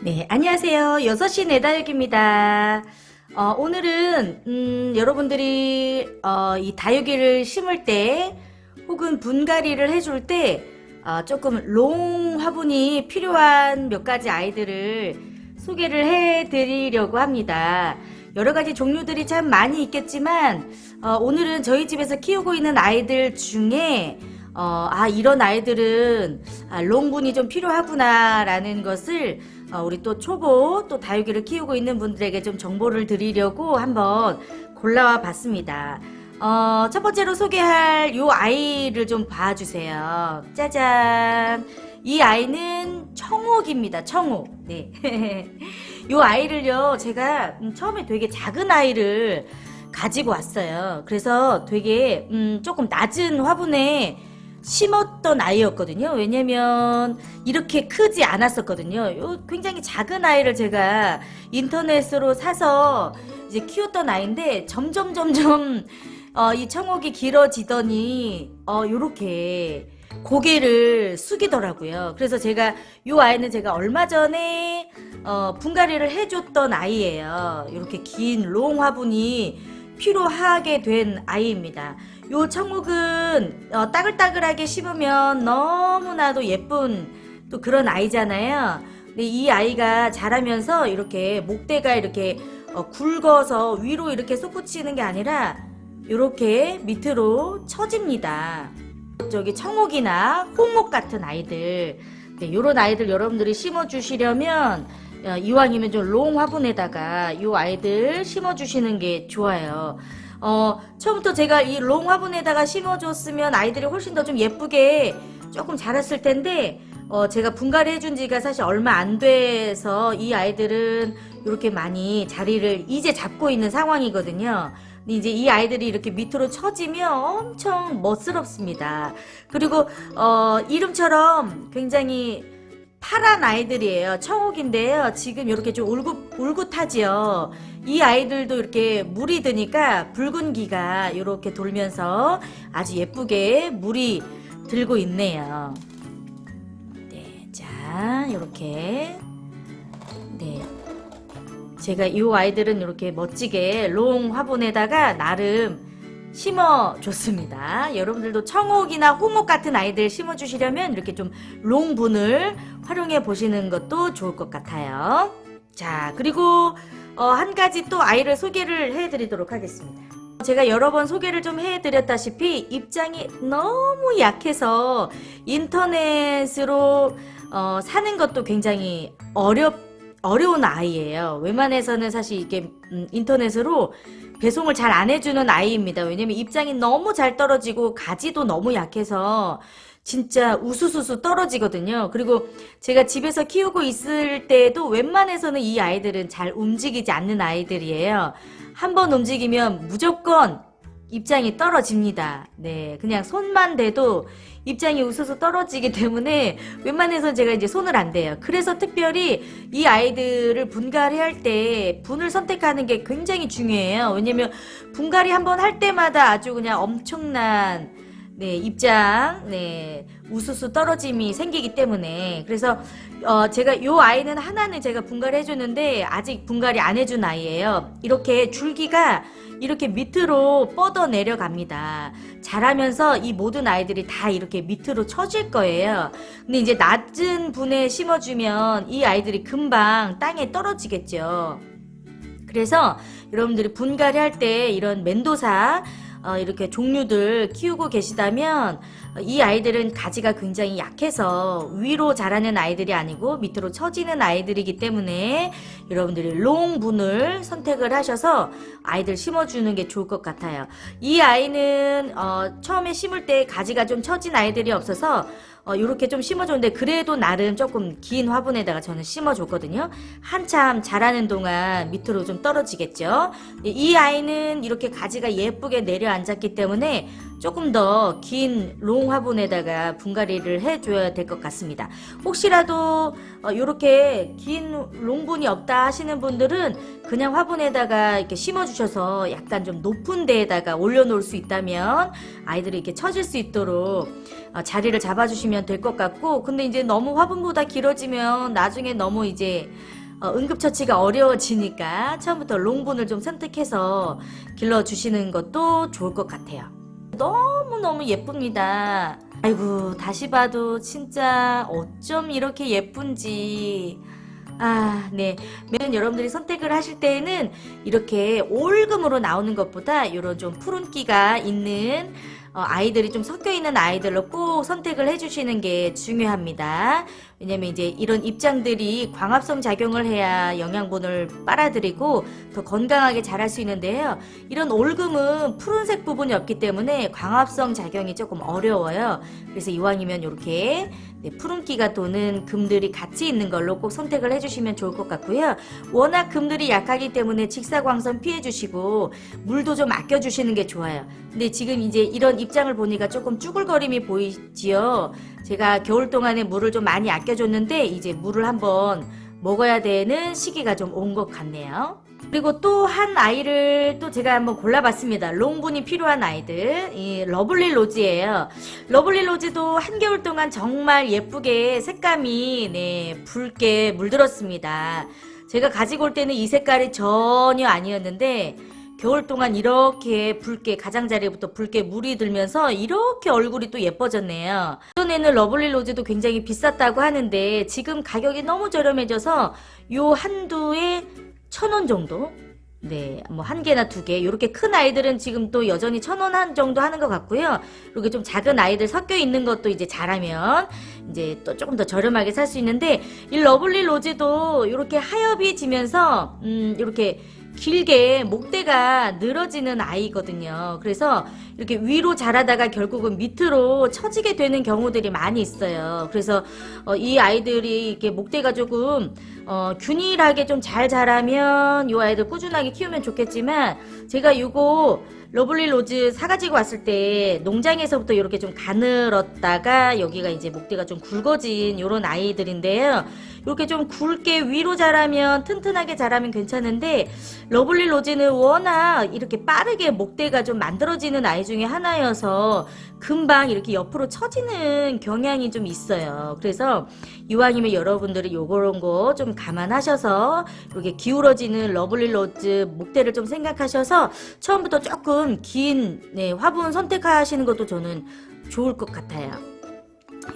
네, 안녕하세요. 6시 내다육입니다. 어, 오늘은, 음, 여러분들이, 어, 이 다육이를 심을 때, 혹은 분갈이를 해줄 때, 어, 조금 롱 화분이 필요한 몇 가지 아이들을 소개를 해드리려고 합니다. 여러 가지 종류들이 참 많이 있겠지만, 어, 오늘은 저희 집에서 키우고 있는 아이들 중에, 어, 아, 이런 아이들은, 아, 롱분이 좀 필요하구나라는 것을, 어, 우리 또 초보, 또 다육이를 키우고 있는 분들에게 좀 정보를 드리려고 한번 골라와 봤습니다. 어, 첫 번째로 소개할 요 아이를 좀 봐주세요. 짜잔. 이 아이는 청옥입니다. 청옥. 네. 요 아이를요, 제가 음, 처음에 되게 작은 아이를 가지고 왔어요. 그래서 되게, 음, 조금 낮은 화분에 심었던 아이였거든요. 왜냐면 이렇게 크지 않았었거든요. 요 굉장히 작은 아이를 제가 인터넷으로 사서 이제 키웠던 아이인데 점점 점점 어, 이 청옥이 길어지더니 어 요렇게 고개를 숙이더라고요. 그래서 제가 요 아이는 제가 얼마 전에 어, 분갈이를 해줬던 아이예요. 이렇게 긴 롱 화분이 필요하게 된 아이입니다. 요 청옥은 어, 따글따글하게 심으면 너무나도 예쁜 또 그런 아이잖아요. 근데 이 아이가 자라면서 이렇게 목대가 이렇게 어, 굵어서 위로 이렇게 솟구치는 게 아니라 이렇게 밑으로 처집니다. 저기 청옥이나 홍옥 같은 아이들, 네, 이런 아이들 여러분들이 심어주시려면 어, 이왕이면 좀 롱 화분에다가 이 아이들 심어주시는 게 좋아요. 어, 처음부터 제가 이 롱 화분에다가 심어줬으면 아이들이 훨씬 더 좀 예쁘게 조금 자랐을 텐데, 어, 제가 분갈이 해준 지가 사실 얼마 안 돼서 이 아이들은 이렇게 많이 자리를 이제 잡고 있는 상황이거든요. 이제 이 아이들이 이렇게 밑으로 처지면 엄청 멋스럽습니다. 그리고, 어, 이름처럼 굉장히 파란 아이들이에요. 청옥인데요. 지금 이렇게 좀 울긋, 울긋하지요. 이 아이들도 이렇게 물이 드니까 붉은기가 이렇게 돌면서 아주 예쁘게 물이 들고 있네요. 네, 자, 이렇게. 네. 제가 이 아이들은 이렇게 멋지게 롱 화분에다가 나름 심어줬습니다. 여러분들도 청옥이나 홍옥 같은 아이들 심어주시려면 이렇게 좀 롱분을 활용해 보시는 것도 좋을 것 같아요. 자, 그리고 어, 한 가지 또 아이를 소개를 해드리도록 하겠습니다. 제가 여러 번 소개를 좀 해드렸다시피 입장이 너무 약해서 인터넷으로 어, 사는 것도 굉장히 어렵 어려운 아이예요. 웬만해서는 사실 이게 음, 인터넷으로 배송을 잘 안 해주는 아이입니다. 왜냐면 입장이 너무 잘 떨어지고 가지도 너무 약해서 진짜 우수수수 떨어지거든요. 그리고 제가 집에서 키우고 있을 때도 웬만해서는 이 아이들은 잘 움직이지 않는 아이들이에요. 한번 움직이면 무조건 입장이 떨어집니다. 네, 그냥 손만 대도 입장이 우수수 떨어지기 때문에 웬만해서 제가 이제 손을 안 대요. 그래서 특별히 이 아이들을 분갈이 할 때 분을 선택하는 게 굉장히 중요해요. 왜냐면 분갈이 한번 할 때마다 아주 그냥 엄청난 네, 입장, 네, 우수수 떨어짐이 생기기 때문에. 그래서, 어, 제가 요 아이는 하나는 제가 분갈이 해줬는데, 아직 분갈이 안 해준 아이예요. 이렇게 줄기가 이렇게 밑으로 뻗어 내려갑니다. 자라면서 이 모든 아이들이 다 이렇게 밑으로 처질 거예요. 근데 이제 낮은 분에 심어주면 이 아이들이 금방 땅에 떨어지겠죠. 그래서 여러분들이 분갈이 할 때 이런 멘도사 어, 이렇게 종류들 키우고 계시다면 어, 이 아이들은 가지가 굉장히 약해서 위로 자라는 아이들이 아니고 밑으로 처지는 아이들이기 때문에 여러분들이 롱분을 선택을 하셔서 아이들 심어주는 게 좋을 것 같아요. 이 아이는 어, 처음에 심을 때 가지가 좀 처진 아이들이 없어서 어, 이렇게 좀 심어줬는데 그래도 나름 조금 긴 화분에다가 저는 심어줬거든요. 한참 자라는 동안 밑으로 좀 떨어지겠죠. 이 아이는 이렇게 가지가 예쁘게 내려앉았기 때문에 조금 더 긴 롱 화분에다가 분갈이를 해줘야 될 것 같습니다. 혹시라도 어, 이렇게 긴 롱분이 없다 하시는 분들은 그냥 화분에다가 이렇게 심어주셔서 약간 좀 높은 데에다가 올려놓을 수 있다면 아이들이 이렇게 처질 수 있도록 어, 자리를 잡아주시면 될 것 같고 근데 이제 너무 화분보다 길어지면 나중에 너무 이제 어, 응급처치가 어려워지니까 처음부터 롱분을 좀 선택해서 길러주시는 것도 좋을 것 같아요. 너무너무 예쁩니다. 아이고, 다시 봐도 진짜 어쩜 이렇게 예쁜지. 아, 네. 매년 여러분들이 선택을 하실 때에는 이렇게 올금으로 나오는 것보다 이런 좀 푸른기가 있는 어, 아이들이 좀 섞여 있는 아이들로 꼭 선택을 해주시는 게 중요합니다. 왜냐면 이제 이런 입장들이 광합성 작용을 해야 영양분을 빨아들이고 더 건강하게 자랄 수 있는데요. 이런 올금은 푸른색 부분이 없기 때문에 광합성 작용이 조금 어려워요. 그래서 이왕이면 이렇게 네, 푸른기가 도는 금들이 같이 있는 걸로 꼭 선택을 해주시면 좋을 것 같고요. 워낙 금들이 약하기 때문에 직사광선 피해주시고 물도 좀 아껴주시는 게 좋아요. 근데 지금 이제 이런 입장을 보니까 조금 쭈글거림이 보이지요. 제가 겨울 동안에 물을 좀 많이 아껴줬는데 이제 물을 한번 먹어야 되는 시기가 좀 온 것 같네요. 그리고 또 한 아이를 또 제가 한번 골라봤습니다. 롱분이 필요한 아이들. 이 러블리 로즈예요. 러블리 로즈도 한겨울 동안 정말 예쁘게 색감이 네, 붉게 물들었습니다. 제가 가지고 올 때는 이 색깔이 전혀 아니었는데 겨울 동안 이렇게 붉게 가장자리부터 붉게 물이 들면서 이렇게 얼굴이 또 예뻐졌네요. 이전에는 러블리 로즈도 굉장히 비쌌다고 하는데 지금 가격이 너무 저렴해져서 요 한두에 천 원 정도? 네, 뭐 한 개나 두 개. 이렇게 큰 아이들은 지금 또 여전히 천 원 한 정도 하는 것 같고요. 이렇게 좀 작은 아이들 섞여 있는 것도 이제 잘하면 이제 또 조금 더 저렴하게 살 수 있는데 이 러블리 로즈도 이렇게 하엽이 지면서 음 이렇게 길게 목대가 늘어지는 아이거든요. 그래서 이렇게 위로 자라다가 결국은 밑으로 처지게 되는 경우들이 많이 있어요. 그래서 어, 이 아이들이 이렇게 목대가 조금 어, 균일하게 좀 잘 자라면 이 아이들 꾸준하게 키우면 좋겠지만 제가 이거 러블리 로즈 사가지고 왔을 때 농장에서부터 이렇게 좀 가늘었다가 여기가 이제 목대가 좀 굵어진 이런 아이들인데요. 이렇게 좀 굵게 위로 자라면 튼튼하게 자라면 괜찮은데 러블리 로즈는 워낙 이렇게 빠르게 목대가 좀 만들어지는 아이 중에 하나여서 금방 이렇게 옆으로 처지는 경향이 좀 있어요. 그래서 이왕이면 여러분들이 요런 거 좀 감안하셔서 이렇게 기울어지는 러블리 로즈 목대를 좀 생각하셔서 처음부터 조금 긴 네, 화분 선택하시는 것도 저는 좋을 것 같아요.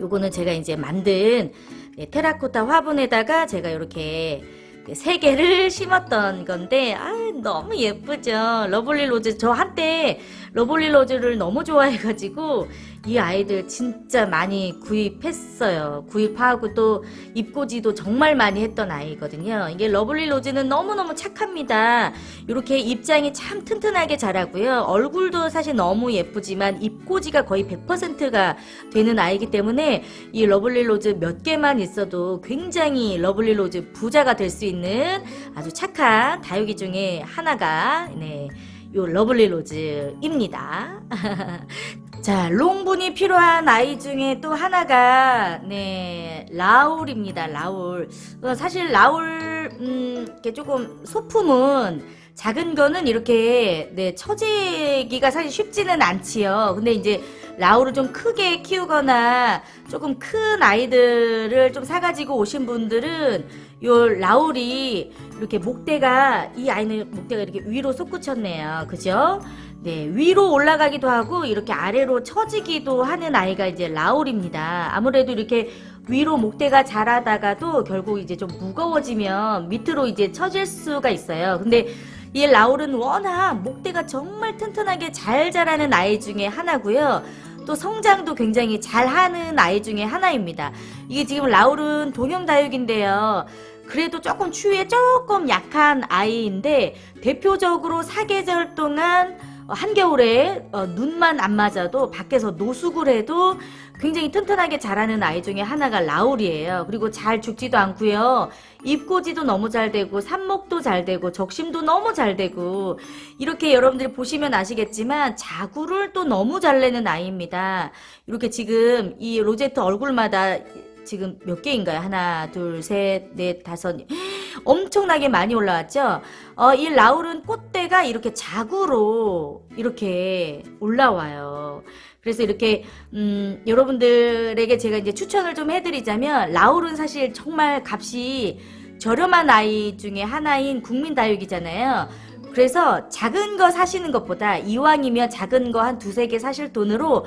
요거는 제가 이제 만든 네, 테라코타 화분에다가 제가 이렇게 네, 세 개를 심었던 건데 아 너무 예쁘죠. 러블리 로즈. 저 한때 러블리 로즈를 너무 좋아해가지고 이 아이들 진짜 많이 구입했어요. 구입하고 또 입고지도 정말 많이 했던 아이거든요. 이게 러블리 로즈는 너무너무 착합니다. 이렇게 입장이 참 튼튼하게 자라고요. 얼굴도 사실 너무 예쁘지만 입고지가 거의 100%가 되는 아이기 때문에 이 러블리 로즈 몇 개만 있어도 굉장히 러블리 로즈 부자가 될 수 있는 아주 착한 다육이 중에 하나가 네. 요 러블리 로즈입니다. 자, 롱분이 필요한 아이 중에 또 하나가 네 라울입니다. 라울. 어, 사실 라울 음, 이렇게 조금 소품은 작은 거는 이렇게 네 처지기가 사실 쉽지는 않지요. 근데 이제 라울을 좀 크게 키우거나 조금 큰 아이들을 좀 사가지고 오신 분들은 요 라울이 이렇게 목대가 이 아이는 목대가 이렇게 위로 솟구쳤네요. 그죠? 네, 위로 올라가기도 하고 이렇게 아래로 처지기도 하는 아이가 이제 라울입니다. 아무래도 이렇게 위로 목대가 자라다가도 결국 이제 좀 무거워지면 밑으로 이제 처질 수가 있어요. 근데 이 라울은 워낙 목대가 정말 튼튼하게 잘 자라는 아이 중에 하나고요. 또 성장도 굉장히 잘하는 아이 중에 하나입니다. 이게 지금 라울은 동형 다육인데요. 그래도 조금 추위에 조금 약한 아이인데 대표적으로 사계절 동안 어, 한겨울에 어, 눈만 안 맞아도 밖에서 노숙을 해도 굉장히 튼튼하게 자라는 아이 중에 하나가 라울이에요. 그리고 잘 죽지도 않고요. 입고지도 너무 잘 되고 삽목도 잘 되고 적심도 너무 잘 되고 이렇게 여러분들이 보시면 아시겠지만 자구를 또 너무 잘 내는 아이입니다. 이렇게 지금 이 로제트 얼굴마다 지금 몇 개인가요? 하나, 둘, 셋, 넷, 다섯. 엄청나게 많이 올라왔죠? 어, 이 라울은 꽃대가 이렇게 자구로 이렇게 올라와요. 그래서 이렇게 음, 여러분들에게 제가 이제 추천을 좀 해드리자면 라울은 사실 정말 값이 저렴한 아이 중에 하나인 국민 다육이잖아요. 그래서 작은 거 사시는 것보다 이왕이면 작은 거 한 두세 개 사실 돈으로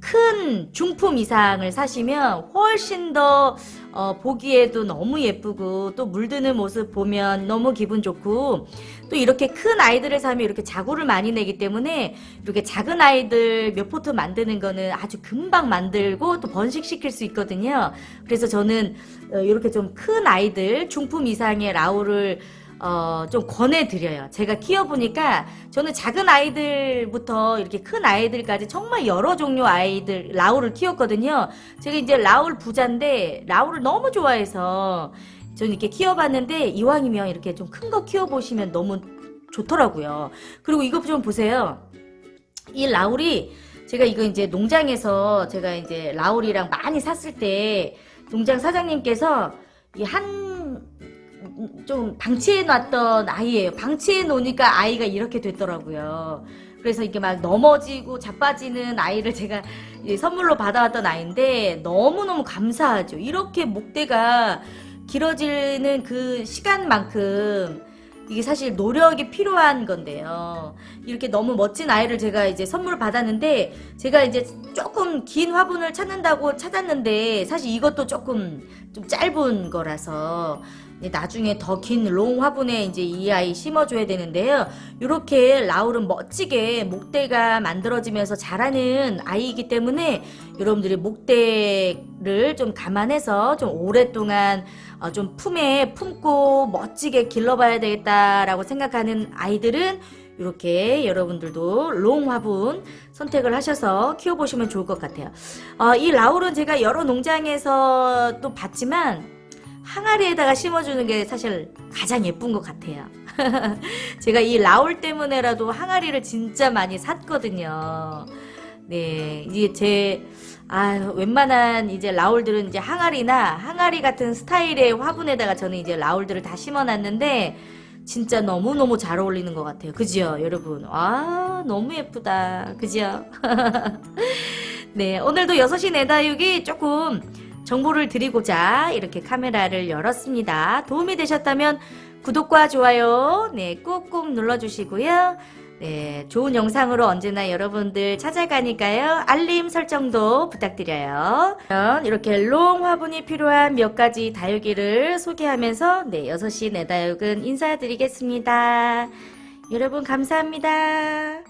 큰 중품 이상을 사시면 훨씬 더 어, 보기에도 너무 예쁘고 또 물드는 모습 보면 너무 기분 좋고 또 이렇게 큰 아이들을 사면 이렇게 자구를 많이 내기 때문에 이렇게 작은 아이들 몇 포트 만드는 거는 아주 금방 만들고 또 번식시킬 수 있거든요. 그래서 저는 어, 이렇게 좀 큰 아이들 중품 이상의 라울을 어, 좀 권해드려요. 제가 키워보니까 저는 작은 아이들부터 이렇게 큰 아이들까지 정말 여러 종류 아이들, 라울을 키웠거든요. 제가 이제 라울 부자인데 라울을 너무 좋아해서 저는 이렇게 키워봤는데 이왕이면 이렇게 좀 큰 거 키워보시면 너무 좋더라고요. 그리고 이거 좀 보세요. 이 라울이 제가 이거 이제 농장에서 제가 이제 라울이랑 많이 샀을 때 농장 사장님께서 이한 좀 방치해 놨던 아이예요. 방치해 놓으니까 아이가 이렇게 됐더라고요. 그래서 이게 막 넘어지고 자빠지는 아이를 제가 선물로 받아왔던 아이인데 너무너무 감사하죠. 이렇게 목대가 길어지는 그 시간만큼 이게 사실 노력이 필요한 건데요. 이렇게 너무 멋진 아이를 제가 이제 선물 받았는데 제가 이제 조금 긴 화분을 찾는다고 찾았는데 사실 이것도 조금 좀 짧은 거라서 나중에 더 긴 롱 화분에 이제 이 아이 심어줘야 되는데요. 이렇게 라울은 멋지게 목대가 만들어지면서 자라는 아이이기 때문에 여러분들이 목대를 좀 감안해서 좀 오랫동안 어, 좀 품에 품고 멋지게 길러봐야 되겠다라고 생각하는 아이들은 이렇게 여러분들도 롱 화분 선택을 하셔서 키워보시면 좋을 것 같아요. 어, 이 라울은 제가 여러 농장에서 또 봤지만 항아리에다가 심어주는 게 사실 가장 예쁜 것 같아요. 제가 이 라울 때문에라도 항아리를 진짜 많이 샀거든요. 네, 이게 제, 아, 웬만한 이제 라울들은 이제 항아리나 항아리 같은 스타일의 화분에다가 저는 이제 라울들을 다 심어놨는데, 진짜 너무너무 잘 어울리는 것 같아요. 그죠, 여러분? 아, 너무 예쁘다. 그죠? 네, 오늘도 6시 내다육이 조금 정보를 드리고자 이렇게 카메라를 열었습니다. 도움이 되셨다면 구독과 좋아요, 네, 꾹꾹 눌러주시고요. 네, 좋은 영상으로 언제나 여러분들 찾아가니까요. 알림 설정도 부탁드려요. 이렇게 롱 화분이 필요한 몇 가지 다육이를 소개하면서 네, 6시 내 다육은 인사드리겠습니다. 여러분 감사합니다.